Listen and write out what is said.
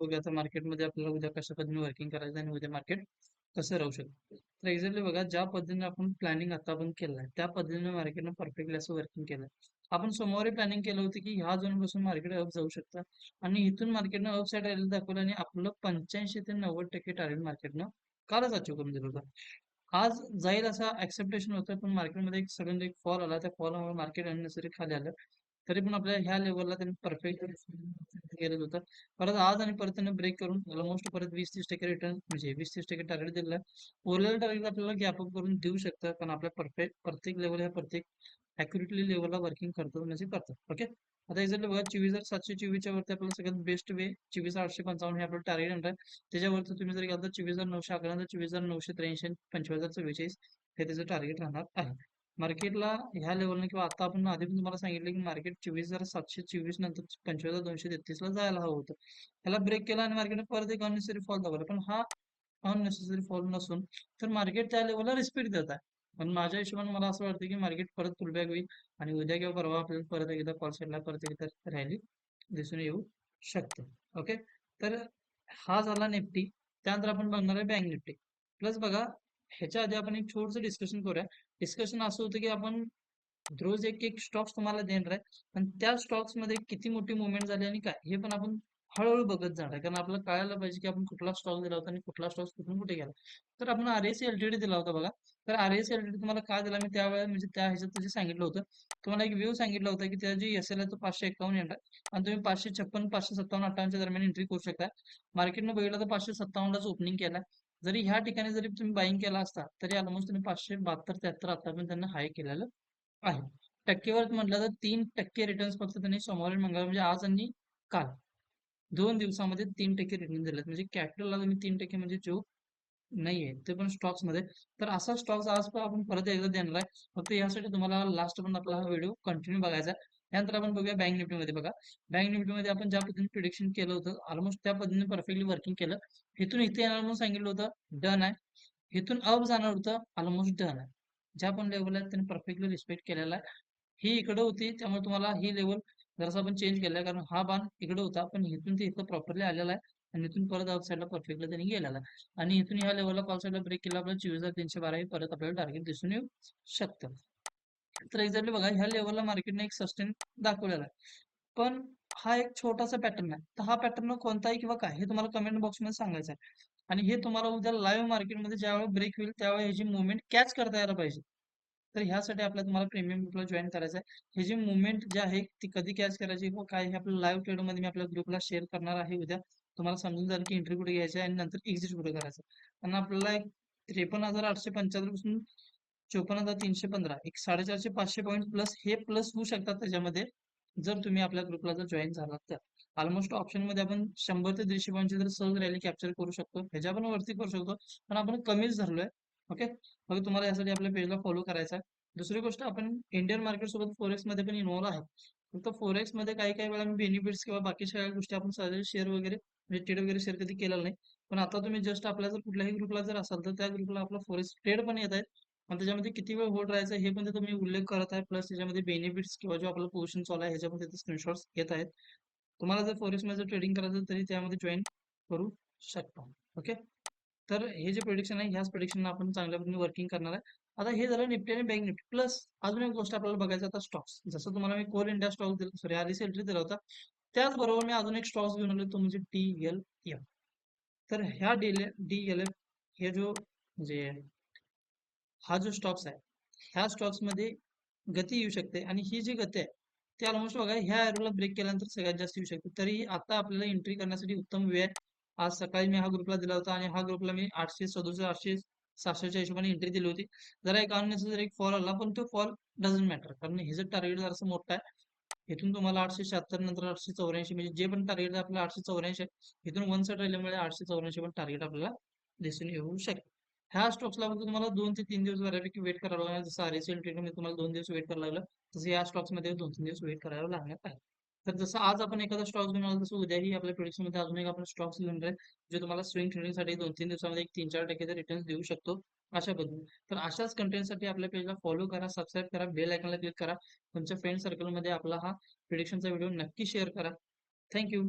बघूया आता मार्केटमध्ये आपल्याला उद्या कशा पद्धतीने वर्किंग करायचं आणि उद्या मार्केट कसं राहू शकतं. तर एक्झॅक्टली बघा ज्या पद्धतीने आपण प्लॅनिंग आता आपण केलं आहे त्या पद्धतीने मार्केटनं परफेक्टली असं वर्किंग केलं आपण सोमवारी प्लॅनिंग केलं होतं की ह्या झोनपासून मार्केट अप जाऊ शकतं आणि इथून मार्केटनं अप साईड राहिलं दाखवलं आणि आपलं पंच्याऐंशी ते नव्वद टक्के टार्गेट मार्केटनं कालच अचीव करून दिलं होतं. आज जाईल असा ऍक्सेप्टेशन होतं पण मार्केटमध्ये एक सडन एक फॉल आला. त्या फॉलमुळे मार्केट अननेसरी खाली आलं. तरी पण आपल्या ह्या लेवलला त्यांनी परफेक्ट गेलेलं होतं. परत आज आणि परत त्यांनी ब्रेक करून ऑलमोस्ट परत वीस तीस टक्के रिटर्न म्हणजे वीस तीस टक्के टार्गेट दिलेलं आहे. उरलेलं टार्गेट आपल्याला गॅप अप करून देऊ शकतं पण आपल्या परफेक्ट प्रत्येक लेवल ह्या प्रत्येक अॅक्युरेटली लेवलला वर्किंग करतो म्हणजे करतो ओके आता एक्झॅक्टली बघा चोवीस हजार सातशे चोवीसच्या वरती आपल्याला सगळ्यात बेस्ट वे चोवीस आठशे पंचावन्न हे आपलं टार्गेट येणार आहे. त्याच्यावरती तुम्ही जर गेला तर चोवीस हजार नऊशे अकरा तर चोवीस हजार नऊशे त्र्याऐंशी पंचवीस हजार चव्वेचाळीस हे त्याचं टार्गेट राहणार आहे. मार्केटला ह्या लेवलने किंवा आता आपण आधी पण तुम्हाला सांगितलं की मार्केट चोवीस हजार सातशे चोवीस नंतर पंचवीस हजार दोनशे तेहतीस ला जायला हवं होतं. ह्याला ब्रेक केला आणि मार्केट परत एक अननेसरी फॉल दाखवला पण हा अननेसेसरी फॉल नसून तर मार्केट त्या लेवलला रिस्पेक्ट देत आहे. पण माझ्या हिशोबाने मला असं वाटतं की मार्केट परत पुलबॅक होईल आणि उद्या किंवा परवा आपल्याला परत एकदा कॉल साईडला परत एकदा रॅली दिसून येऊ शकते. ओके तर हा झाला निफ्टी त्यानंतर आपण बघणार आहे बँक निफ्टी प्लस बघा ह्याच्या आधी आपण एक छोटस डिस्कशन करूया. डिस्कशन असं होतं की आपण रोज एक एक स्टॉक्स तुम्हाला देणार आहे. आणि त्या स्टॉक्समध्ये किती मोठी मुवमेंट झाली आणि काय हे पण आपण हळूहळू बघत जाणार आहे. कारण आपल्याला कळायला पाहिजे की आपण कुठला स्टॉक दिला होता आणि कुठला स्टॉक कुठून कुठे गेला. तर आपण आर एस एलटीडी दिला होता बघा. तर आर एस एलटीडी तुम्हाला काय दिला? मी त्यावेळेला म्हणजे त्या ह्याच्यात जे सांगितलं होतं. तुम्हाला एक व्ह्यू सांगितलं होतं की त्याची एस एल आहे तो पाचशे एकावन्न येणार आणि तुम्ही पाचशे छप्पन पाचशे सत्तावन्न अठ्ठावन्नच्या दरम्यान एंट्री करू शकता. मार्केटनं बघितलं तर पाचशे सत्तावन्नलाच ओपनिंग केला जरी ह्या ठिकाणी जरी तुम्ही बाईंग केला असता तरी ऑलमोस्ट तुम्ही पाचशे बहात्तर त्र्याहत्तर आतापर्यंत त्यांना हाय केलेलं आहे. टक्केवारीत म्हटलं तर तीन टक्के रिटर्न्स फक्त त्यांनी सोमवारी मंगळवार म्हणजे आज आणि काल. दोन दिवसामध्ये तीन टक्के रिटर्न दिलेत. म्हणजे कॅपिटलला तुम्ही तीन टक्के म्हणजे जो नाहीये ते पण स्टॉक्समध्ये. तर असा स्टॉक्स आज पण आपण परत एकदा देणार आहे. फक्त यासाठी तुम्हाला लास्ट पण आपला हा व्हिडिओ कंटिन्यू बघायचा आहे. त्यानंतर आपण बघूया बँक निफ्टी मध्ये बघा. बँक निफ्टी मध्ये आपण ज्या पद्धतीने प्रिडिक्शन केलं होतं ऑलमोस्ट त्या पद्धतीने परफेक्टली वर्किंग केलं. इथून इथे येणार म्हणून सांगितलं होतं डन आहे. इथून अप जाणार होतं ऑलमोस्ट डन आहे. ज्या पण लेवल आहेत त्यांनी परफेक्टली रिस्पेक्ट केलेला आहे. ही इकडे होती त्यामुळे तुम्हाला ही लेवल जरासा आपण चेंज केला कारण हा बाण इकडे होता पण इथून ते इथं प्रॉपरली आलेला आहे. आणि इथून परत आउट साईडला परफेक्टली त्यांनी गेलेला आहे. आणि इथून ह्या लेवलला कॉल साईडला ब्रेक केला आपल्याला चोवीस हजार तीनशे बारा परत आपल्याला टार्गेट दिसून येऊ शकतं. तर एक्झॅक्टली बघा ह्या लेवलला मार्केटने एक सस्टेन दाखवलेला आहे. पण हा एक छोटासा पॅटर्न आहे. तर हा पॅटर्न कोणताही किंवा काय हे तुम्हाला कमेंट बॉक्समध्ये सांगायचं आहे. आणि हे तुम्हाला उद्या लाईव्ह मार्केटमध्ये ज्यावेळेस ब्रेक होईल त्यावेळेस ह्याची मुवमेंट कॅच करता यायला पाहिजे. तर ह्यासाठी आपल्याला तुम्हाला प्रीमियम ग्रुपला जॉईन करायचं आहे हे जी मुवमेंट जी आहे ती कधी कॅच करायची व काय हे आपल्या लाईव्ह ट्रेडमध्ये मी आपल्या ग्रुपला शेअर करणार आहे उद्या. तुम्हाला समजून जाईल की एंट्री कुठे घ्यायची आहे आणि नंतर एक्झिट कुठे करायचं आणि आपल्याला एक त्रेपन्न हजार आठशे पंच्याहत्तरपासून चोपन्न हजार तीनशे पंधरा. एक साडेचारशे पाचशे पॉईंट प्लस हे प्लस होऊ शकतात त्याच्यामध्ये जर तुम्ही आपल्या ग्रुपला जर जॉईन झालात तर. ऑलमोस्ट ऑप्शनमध्ये आपण शंभर ते दीडशे पॉईंटची जर सहज रॅली कॅप्चर करू शकतो. ह्याच्या पण वरती करू शकतो. पण आपण कमीच धरलोय. ओके मग तुम्हाला यासाठी आपल्या पेजला फॉलो करायचा आहे. दुसरी गोष्ट आपण इंडियन मार्केट सोबत फोरेक्समध्ये पण इन्व्हॉल्व आहे फक्त फोरेक्समध्ये काही काही वेळा बेनिफिट्स किंवा बाकी सगळ्या गोष्टी आपण सहज शेअर वगैरे म्हणजे ट्रेड वगैरे शेअर कधी केलेला नाही. पण आता तुम्ही जस्ट आपल्या जर कुठल्याही ग्रुपला जर असाल तर त्या ग्रुपला आपला फॉरेक्स ट्रेड पण येत आहेत आणि त्याच्यामध्ये किती वेळ होल्ड राहायचं हे पण तुम्ही उल्लेख करत आहे. प्लस त्याच्यामध्ये बेनिफिट्स किंवा जो आपला पोझिशन चालू आहे ह्याच्यामध्ये स्क्रीनशॉट्स येत आहेत. तुम्हाला जर फोरेक्समध्ये ट्रेडिंग करायचं तरी त्यामध्ये जॉईन करू शकतो. ओके तर हे जे प्रोडिक्शन आहे ह्याच प्रोडिक्शन आपण चांगल्या पद्धतीने वर्किंग करणार आहे. आता हे झालं निफ्टी आणि बँक निफ्टी. प्लस अजून एक गोष्ट आपल्याला बघायचं आता स्टॉक्स जसं तुम्हाला मी कोल इंडिया स्टॉक दिला सॉरी आर एंट्री दिला होता. त्याचबरोबर मी अजून एक स्टॉक्स घेऊन आलो तो म्हणजे टी एल एफ तर ह्या डी डी एल एफ हे जो म्हणजे हा जो स्टॉक्स आहे ह्या स्टॉक्समध्ये गती येऊ शकते आणि ही जी गती आहे ती ऑलमोस्ट बघा ह्या एरोला ब्रेक केल्यानंतर सगळ्यात जास्त येऊ शकते. तरी आता आपल्याला एंट्री करण्यासाठी उत्तम वेळ आहे. आज सकाळी मी हा ग्रुपला दिला होता आणि हा ग्रुपला मी आठशे सदुसष्ट आठशे सहाशेच्या हिशोबाने एंट्री दिली होती. जरा एक अननेसेसरी एक फॉल आला पण तो फॉल डझंट मॅटर कारण हे जर टार्गेट जरासं मोठं आहे इथून तुम्हाला आठशे शहात्तर नंतर आठशे चौऱ्याऐंशी म्हणजे जे पण टार्गेट आपल्याला आठशे चौऱ्याऐंशी आहे इथून वन साईड राहिल्यामुळे आठशे चौऱ्याऐंशी पण टार्गेट आपल्याला दिसून येऊ शकेल ह्या स्टॉक्सला फक्त तुम्हाला दोन ते तीन दिवस बऱ्यापैकी वेट करावं लागणार. जसं आर एस एल तुम्हाला दोन दिवस वेट करावं लागलं तसं या स्टॉक्समध्ये दोन तीन दिवस वेट करावं लागणार आहे. तर जसं आज आपण एखादा स्टॉक घेऊन आलो तसं उद्याही आपल्या प्रोडक्शनमध्ये अजून एक आपण स्टॉक्स घेऊन राहील जे तुम्हाला स्विंग ट्रेडिंगसाठी दोन तीन दिवसामध्ये एक तीन चार टक्के रिटर्न देऊ शकतो अशा पद्धतीने. तर अशाच कंटेंटसाठी आपल्या पेजला फॉलो करा सबस्क्राईब करा बेल आयकॉनला क्लिक करा. तुमच्या फ्रेंड सर्कलमध्ये आपला हा प्रिडिक्शनचा व्हिडिओ नक्की शेअर करा. Thank you